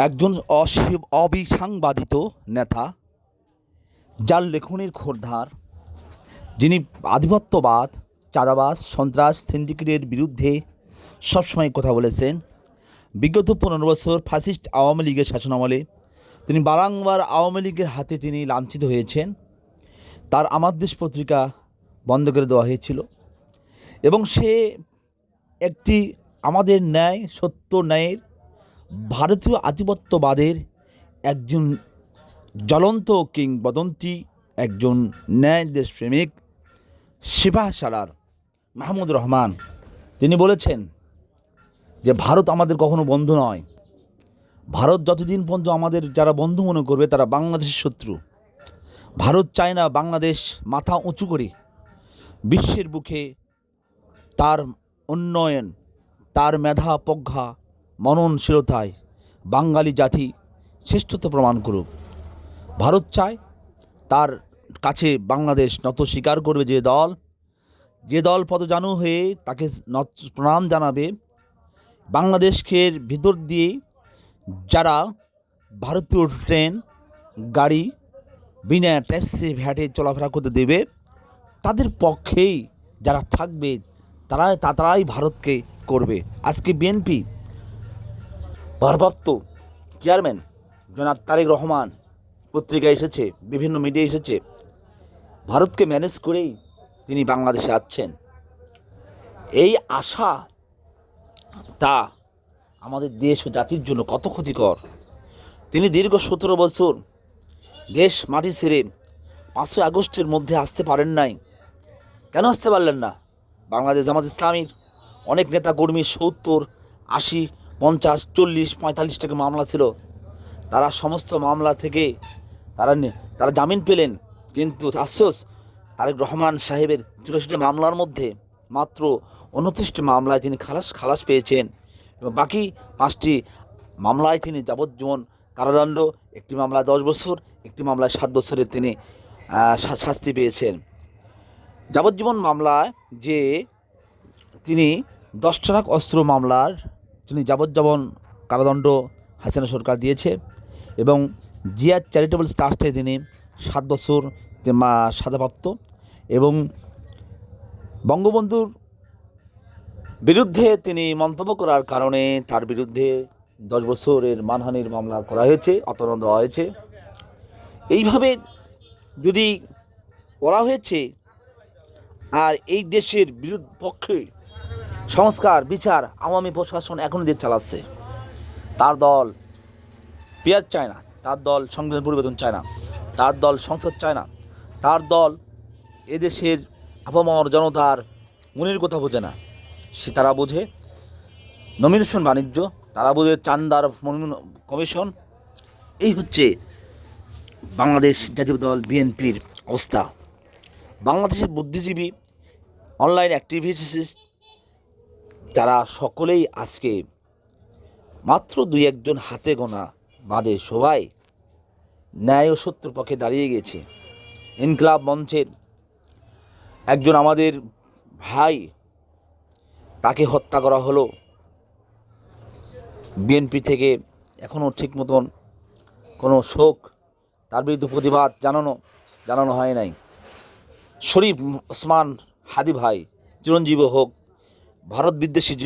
একজন অসি- অবিসাংবাদিত নেতা, যার লেখনের খোরধার, যিনি আধিপত্যবাদ চাঁদাবাস সন্ত্রাস সিন্ডিকেটের বিরুদ্ধে সবসময় কথা বলেছেন। বিগত পনেরো বছর ফাসিস্ট আওয়ামী লীগের শাসনামলে তিনি বারংবার আওয়ামী লীগের হাতে তিনি লাঞ্ছিত হয়েছেন। তার আমার দেশ পত্রিকা বন্ধ করে দেওয়া হয়েছিল। এবং সে একটি আমাদের ন্যায়, সত্য ন্যায়ের ভারতীয় আধিপত্যবাদের একজন জ্বলন্ত কিংবদন্তি, একজন ন্যায় দেশপ্রেমিক শিবাহ সালার মাহমুদ রহমান। তিনি বলেছেন যে, ভারত আমাদের কখনো বন্ধু নয়। ভারত যতদিন পর্যন্ত আমাদের যারা বন্ধু মনে করবে, তারা বাংলাদেশের শত্রু। ভারত চায় না বাংলাদেশ মাথা উঁচু করে বিশ্বের বুকে তার উন্নয়ন, তার মেধা, প্রজ্ঞা মননশীলতায় বাঙালি জাতি শ্রেষ্ঠত্ব প্রমাণ করুক। ভারত চায় তার কাছে বাংলাদেশ নত স্বীকার করবে যে দল যে দল পদজানু হয়ে তাকে নত প্রণাম জানাবে। বাংলাদেশকে ভিতর দিয়ে যারা ভারতীয় ট্রেন, গাড়ি, বিনা ট্যাক্সি ভ্যাটে চলাফেরা করতে দেবে, তাদের পক্ষেই যারা থাকবে তারা তারাই ভারতকে করবে। আজকে বিএনপি ভারপ্রাপ্ত চেয়ারম্যান জনাব তারেক রহমান পত্রিকায় এসেছে, বিভিন্ন মিডিয়া এসেছে। ভারতকে ম্যানেজ করেই তিনি বাংলাদেশে আসছেন। এই আশা তা আমাদের দেশ ও জাতির জন্য কত ক্ষতিকর। তিনি দীর্ঘ সতেরো বছর দেশ মাটি ছেড়ে পাঁচই আগস্টের মধ্যে আসতে পারেন নাই। কেন আসতে পারলেন না? বাংলাদেশ জামাত ইসলামীর অনেক নেতা কর্মী সত্তর, আশি পঞ্চাশ, চল্লিশ, পঁয়তাল্লিশ টাকা মামলা ছিল। তারা সমস্ত মামলা থেকে তারা তারা জামিন পেলেন। কিন্তু আফসোস আরেক রহমান সাহেবের চুরাশিটি মামলার মধ্যে মাত্র উনত্রিশটি মামলায় তিনি খালাস খালাস পেয়েছেন এবং বাকি পাঁচটি মামলায় তিনি যাবজ্জীবন কারাদণ্ড, একটি মামলায় দশ বছর, একটি মামলায় সাত বছরের তিনি শাস্তি পেয়েছেন। যাবজ্জীবন মামলায় যে তিনি দশ ট্রাক অস্ত্র মামলার তিনি যাবজ্জীবন কারাদণ্ড হাসিনা সরকার দিয়েছে এবং জিয়ার চ্যারিটেবল ট্রাস্টে তিনি সাত বছর মা- সাজাপ্রাপ্ত এবং বঙ্গবন্ধুর বিরুদ্ধে তিনি মন্তব্য করার কারণে তার বিরুদ্ধে দশ বছরের মানহানির মামলা করা হয়েছে অতরণ দেওয়া হয়েছে। এইভাবে যদি করা হয়েছে, আর এই দেশের বিরুদ্ধ পক্ষে সংস্কার, বিচার আওয়ামী প্রশাসন এখন দেশ চালাচ্ছে। তার দল পেঁয়াজ চায় না, তার দল সংবিধান পরিবর্তন চায় না, তার দল সংসদ চায় না, তার দল এদেশের আপামর জনতার মনের কথা বোঝে না। সে তারা বোঝে নমিনেশন বাণিজ্য, তারা বোঝে চান্দার কমিশন। এই হচ্ছে বাংলাদেশ জাতীয় দল বিএনপির অবস্থা। বাংলাদেশের বুদ্ধিজীবী অনলাইন অ্যাক্টিভিটিস তারা সকলেই আজকে মাত্র দুই একজন হাতে গোনা বাদে সবাই ন্যায় ও সত্যের পক্ষে দাঁড়িয়ে গেছে। ইনকলাব মঞ্চের একজন আমাদের ভাই, তাকে হত্যা করা হলো। বিএনপি থেকে এখনও ঠিক মতন কোনো শোক, তার বিরুদ্ধে প্রতিবাদ জানানো জানানো হয় নাই। শরীফ ওসমান হাদি ভাই, চিরঞ্জীব হোক ভারত বিদ্বেষী